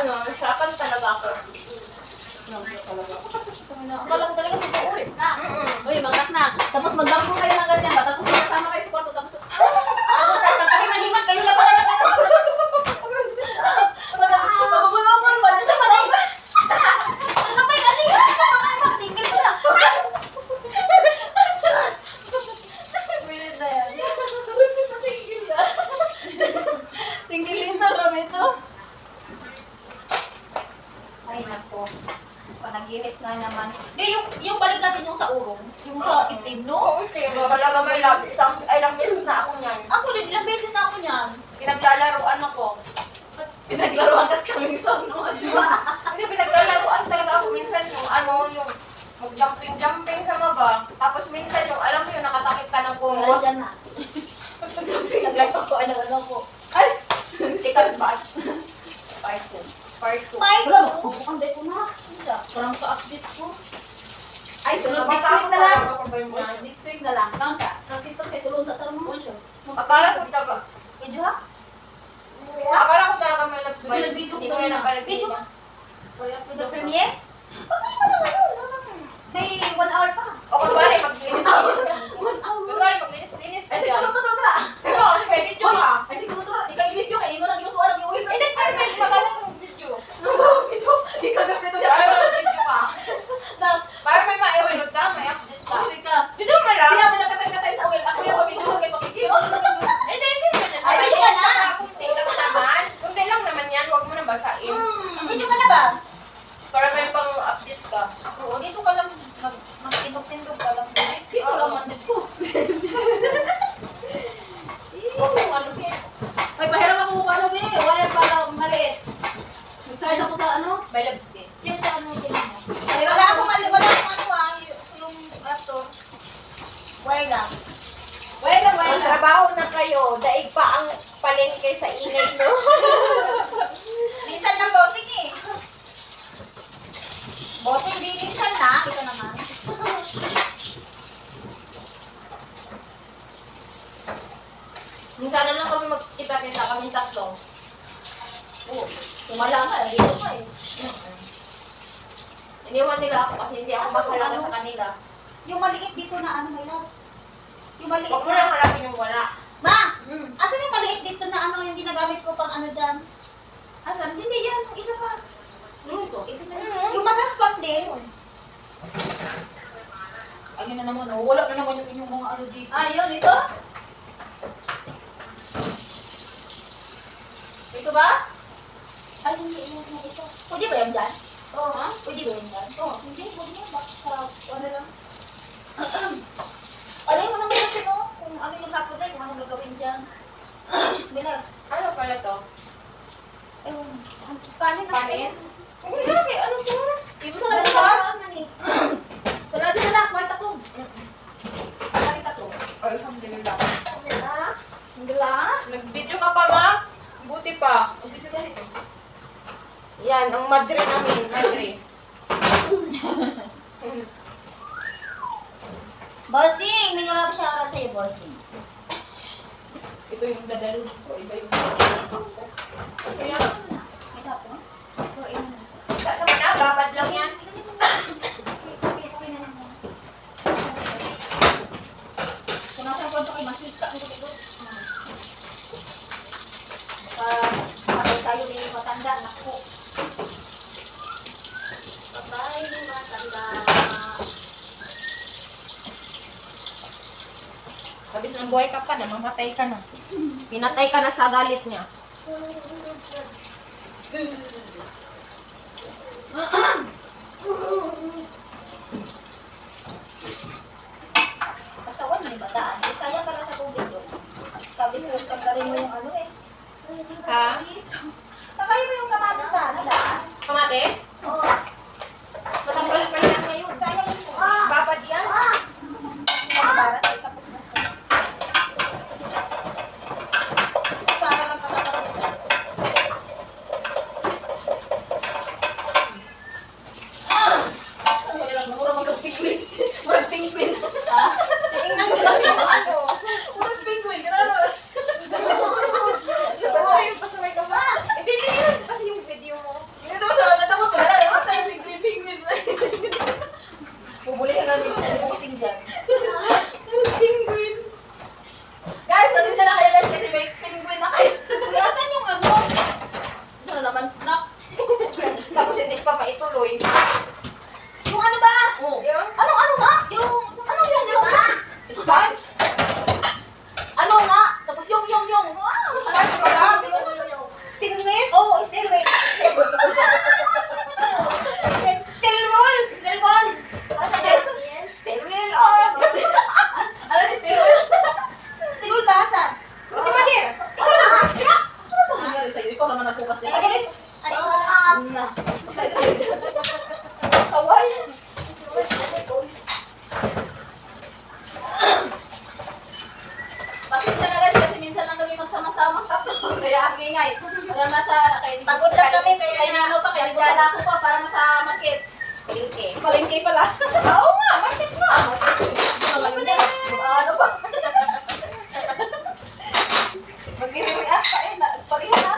ano, nasarapan talaga ako. Kalang talaga dito, uy. Uy, magkaknak. Tapos magdarbo kayo ng ganyan ba? Tapos magkasama kayo sa kwarto. Tapos, ah! ah! Tapos, himan-himan kayo na pala. Nga naman. Di, yung, yung balik natin yung sa urong. Yung sa itim, no? Oo, Tim. Talaga may love. Isang, ay, ilang beses na ako niyan. Ako din, ilang beses na ako niyan. Pinaglalaroan ako. Pinaglaruan kasi kaming song noon. Hindi, pinaglalaroan talaga ako. Minsan yung ano, yung mag-jumping-jumping sa maba. Tapos minsan yung, alam mo yung nakatakip ka ng Wala kumot. dyan na. Naglaro ko, ano, ano ko. Ay! Sikat ba? Part 2. Part 2. Five. Wala, ang ko na. Parang ka-update ko. Ay, Sunod next week na lang. Ba? Next week na lang. Tama ka. Nakita kayo tulong sa tarong mo siya. Akala ko talaga, Medyo ha? akala ko talaga may May ba? Hindi ko na. Video na. Kaya po The premiere? Okay mo naman naman. May one hour pa. O kunwari, maglinis-linis ka. One hour. Kunwari, maglinis-linis ka Ay, siguro to, Rodra. Pero, may video ka. Ay, siguro to. Ikaw i-video ka. Imo lang inutuwa ng iuwi. Hindi, pero may magalang kang video. Ikaw na prito niya. Para may video ka. Na, Para may ma-upload ka, may update ka. mo lang. Sinabi na katay-katay sa uwi. Ako yung pamigyo. Kay pamigyo. Hindi, hindi, hindi. Ay, video ka na. Kunti lang naman. Kunti lang naman yan. Huwag mo na basain. Medyo ka na ba? Para may pang-update ka. Oo, dito ka lang mag magtindog-tindog ka lang. Dito lang man din ko. Huwag mong ano, Pia. Ay, pahiram ako kung ano, be. Wire para maliit. Mag-charge ako sa ano? May loves ka. Diyan sa ano din mo. Pahiram Wala ako. akong ano, wala akong ano ah, y- yung ato. Lang, wire lang. Magtrabaho na kayo. Daig pa ang palengke sa ingay, no? Minsan lang bossing eh. Bossing di minsan na. Kita naman. Minsan na lang kami magkita-kita kami tatlo. Oo. Tumala ka, dito ka eh. Iniwan nila ako kasi hindi ako kung mahalaga ano? sa kanila. Yung maliit dito na ano, my loves. Yung maliit Huwag mo lang na. harapin yung wala. Ma! Asan yung maliit dito na ano, yung ginagamit ko pang ano dyan? Asan? Hindi yan, yung isa pa. Ano to? Yung magaspang din. Ayun na naman, oh. wala na naman yung inyong mga ano dito. Ah, yun, ito? Ito ba? Ay, hindi, hindi, hindi ito. Pwede ba yan dyan? Oo. Ha? Pwede ba yan dyan? Oo. Hindi, pwede yan. Baka, ano lang. Alam mo naman kasi no, kung ano yung hapon tayo, kung ano gagawin dyan. Bilas. Ano pala to? Ewan, kanin na. Kanin? Na, may ano to? Sa Ano kanila. ba? Ano ni? Sa lahat na lang, may tatlong. Kali tatlong. Alhamdulillah. Ah, Hindi lang. Nag-video ka pa, ma? Buti pa. Ang video ganito. Yan, ang madre namin. Madre. Bossing! Hindi nga siya sa'yo, bossing. Ito yung dadalo ko. Iba yung Kaya, may tapon? Ino na. Wala naman ah, babad lang yan. Kung nasa kwarto kayo, masika. Baka patay tayo din yung matanda. Naku. Patay yung matanda. Sabis ng buhay ka pa, namanghatay ka na. Pinatay ka na sa galit niya. Thank you. Magsama-sama tatlo. Kaya ang ingay. Para nasa kay Pagod na kami, kaya kaya ano pa kaya nagdala ako pa para masa market. Palengke. Palengke pala. Oo nga, bakit nga? Ano pa? Mag-react pa eh. Paghihan na.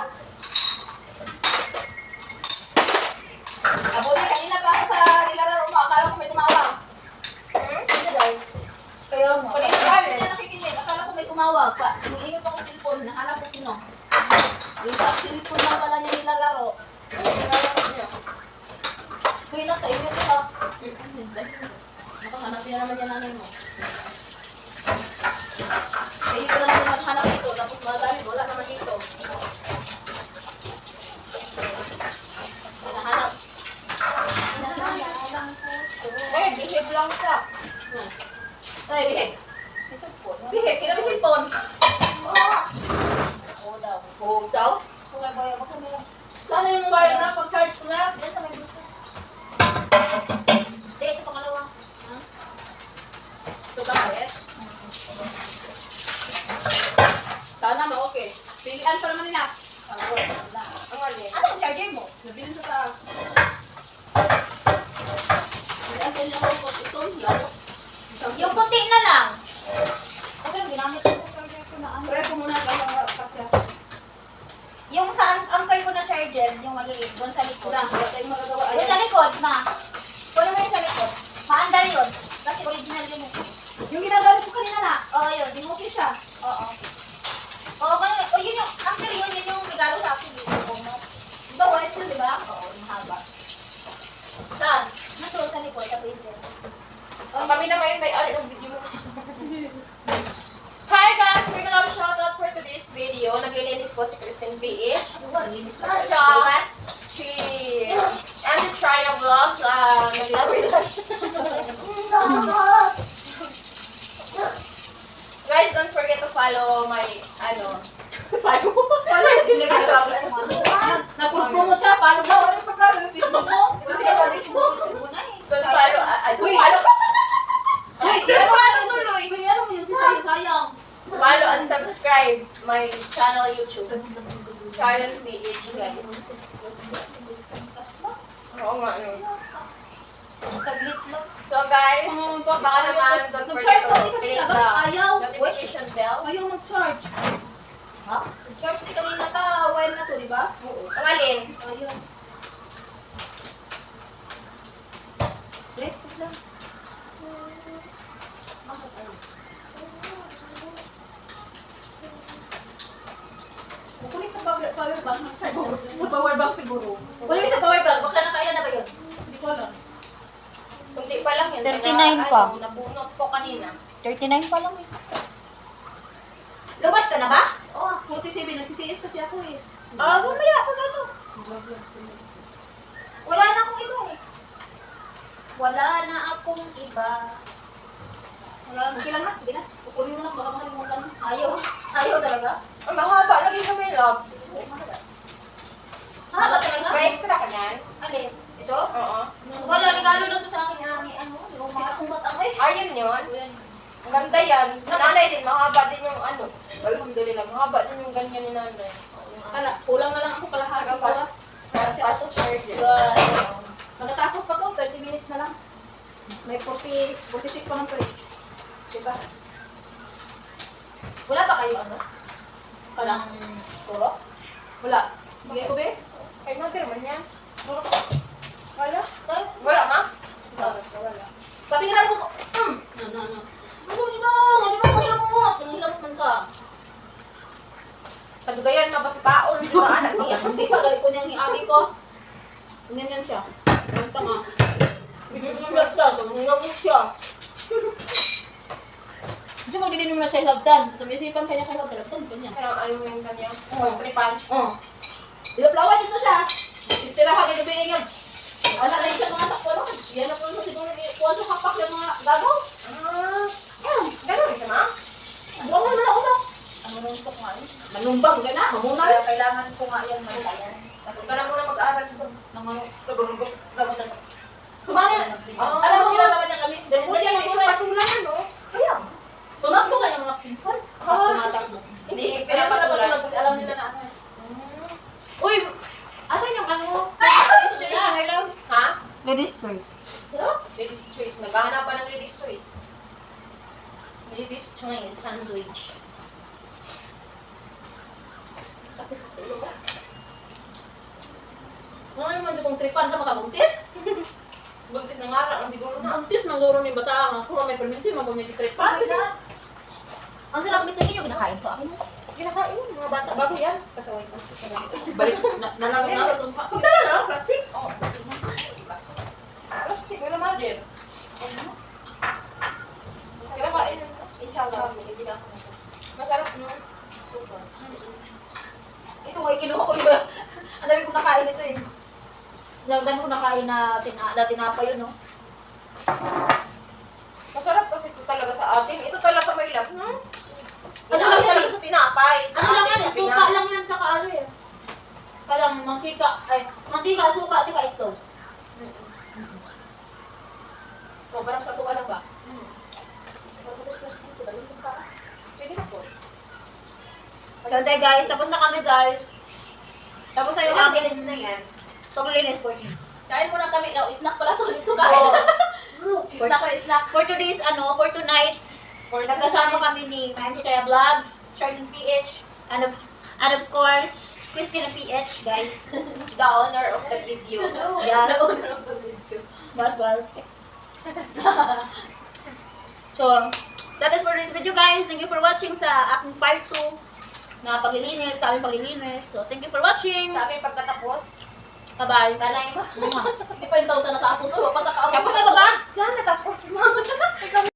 Abuli, kanina pa ako sa nilararo mo. Akala ko may tumawag. Hmm? Ano daw? Kaya mo. Kanina Kanina pa pa eh. siya nakikinig. Akala ko may tumawag pa. Hinihingi ko cellphone. Nahanap ko sino. Yung sa cellphone lang pala niya nilalaro. Uy, nak, sa inyo ito ha. Makahanap niya naman yan nanay mo. Sa iyo naman din maghanap dito. Tapos mga gamit, wala naman dito. Hinahanap. Eh, behave lang siya. Hmm. Ay, bihek. Sisod ko. Bihek, sino may cellphone? Oo daw. Huwag daw. Kung may lang. Sana yung wire na pag-charge ko na? Yan sa may gusto. Hindi, sa pangalawa. Ito ka bayad? Sana ma okay. Pilihan pa naman nila. Sana wala. Wala. Ang alin. Ano ang charger mo? Nabilin sa taas. Pilihan pa nila ako. Ito, lalo. Yung puti na lang. Okay, ginamit ko yung charger ko na ano. Try ko muna kaya kasi ako. Yung sa ang angkay ko na charger, yung maliit, doon sa likod. Wala, wala tayong magagawa. Yung sa likod, ma. Kuno mo yung sa likod. Maandar yun. Kasi original yun. eh. Yung ginagamit ko kanina na. Oo, yun. Hindi mo siya. Oo. Oo, kaya, oh, yun yung, angkar yun, yun yung regalo sa akin. eh. Oo, no? Di ba white yun, di ba? Oo, yung haba. Saan? Nasa sa likod, sa princess. Na may may-ari ng video mo. Hi guys! May love shoutout for today's video. Naglilinis po si pa. Good job! Si Andy Trina Vlogs. Uh, Naglilinis. Guys, don't forget to follow my, ano, follow. Ko. Nag-promote siya. Paano ba? Ano yung problema? Yung Facebook mo? Hindi ka Facebook? Don't follow, uh, Uy. follow. Don't follow tuloy. Ano mo yun? Si Sayang, sayang. Follow and subscribe my channel YouTube. Charlotte PH, guys. Oo nga, ano. Saglit lang. So guys, Oh, baka naman don't forget to click the Ayaw. notification bell. Ayaw mag-charge. Ha? Charge di kanina sa wire na to, di ba? Ang alin? Ayaw. Eh, wait lang. Kunin sa power, power bank power bank siguro. Wala yung sa power bank, baka nakailan na ba yun? Hindi ko alam. Kunti pa lang yun. 39 Kaya, pa. Ano, nabunot po kanina. 39 pa lang eh. Lumabas ka na ba? Oh, 47. Nagsisiis kasi ako eh. Ah, mamaya pag ano. Wala na akong iba eh. Wala na akong iba. Wala, okay lang na. Sige na. Kukunin mo na. Baka makalimutan. Ayaw. Ayaw talaga. Ang mahaba, lagi kami love. Ha, ba talaga? May extra ka niyan? Alin? Ito? Oo. Wala, regalo lang to sa akin. Ani, ano? Luma. akong batang eh. Ayun yun. Ang ganda yan. Sa nanay din, mahaba din yung ano. Alhamdulillah, mahaba din yung ganyan ni nanay. Kana, kulang na lang ako kalahati. Fast, fast charger. Pagkatapos pa to, 30 minutes na lang. May 40, 46 pa lang to eh. Diba? Wala pa kayo ano? Kalang suro? Wala. Bigay ko be? Kay mother man yan. Suro ka. Wala? Wala ma? Wala. Patingnan mo ko. Hmm. No, no, no. Ano di ba? Ano ba mahilamot? Ano hilamot ka? Kadugayan na ba sa taon? Di ba anak niya? Kasi pa, galit ko niya ni ate ko. Ganyan yan siya. Ang tanga. Hindi mo siya. Tumingabot siya. Kasi pag hindi naman siya hilabdan, sa isipan kanya kaya hilabdan, kanya. Parang ano yung niya? Oo. Tripan. Oh. Ilaplawan dito siya. Istira ka kaya binigyan. Wala na siya mga takpalo. Yan na po yung siguro ni Kuwan sa kapak yung mga gagaw. Ah, ganun siya, ma? Buwan na ako to. Ang nuntok nga. Manumbang ka na. Mamuna. Kaya kailangan ko nga yan mantayan. Kasi ka na muna mag-aaral dito. nang ano, gagawin gagawin na sa... Sumama. Alam mo ginagawa niya kami. Dali Buti ang isang patulan, no? Kaya, Tumakbo kayo mga pinsan. Ah. tumatakbo. Hindi, Kaya pinapatulan pinapatulan. kasi alam nila na ano. Uy! Asan yung ano? Ladies choice Ah. na lang. Ha? Ladies choice. Diba? Ladies choice. Naghahanap pa ng ladies choice. Ladies choice sandwich. Kasi sa tulo ba? Ano yung mga kong tripan ka makabuntis? Buntis na nga lang, ang biguro na. Buntis ng guro ni Bataang. Ako may perminti, mabunya di tripan. Ang sarap nito ninyo, kinakain ko. Ako Kinakain yung mga bata. Bago yan. Kasaway ko. Balik, na- nanalo-nalo itong pa. Punta na na, plastic. Oo. Plastic, wala mother. Kinakain. Inshallah, hindi na ako. Masarap, no? Super. Ito, ay kinuha ko iba. Ang dami ko nakain ito eh. Ang dami ko nakain na, tina, na tinapay yun, no? Masarap kasi ito talaga sa atin. Ito talaga may love, hmm? Ano Ano lang talaga yan? sa tinapay. Sa Ano lang yan, suka lang yan, tsaka ano eh. Parang mantika, ay, mantika, suka, tsaka ito. O, parang sa tuwa lang ba? Po. So, tayo guys, tapos na kami guys. Tapos na yung Ilang minutes na yan? paglinis for, Kain muna kami. No, snack pala to. Dito kain. for, snack ko, snack. for today's, ano, for tonight, For nagkasama kami ni Mandy Kaya Vlogs, Charlene PH, and of, and of course, Christina PH, guys. The owner of the videos. Yes. Nauna ng video. Well, well. so, that is for this video guys. Thank you for watching sa aking part 2 na paglilinis, sa aming paglilinis. So, thank you for watching. Sa aming pagkatapos, Bye-bye. sana yung... Hindi pa yung taon na natapos. O, patakaw. Tapos na ba ba? Sana tapos, ma'am.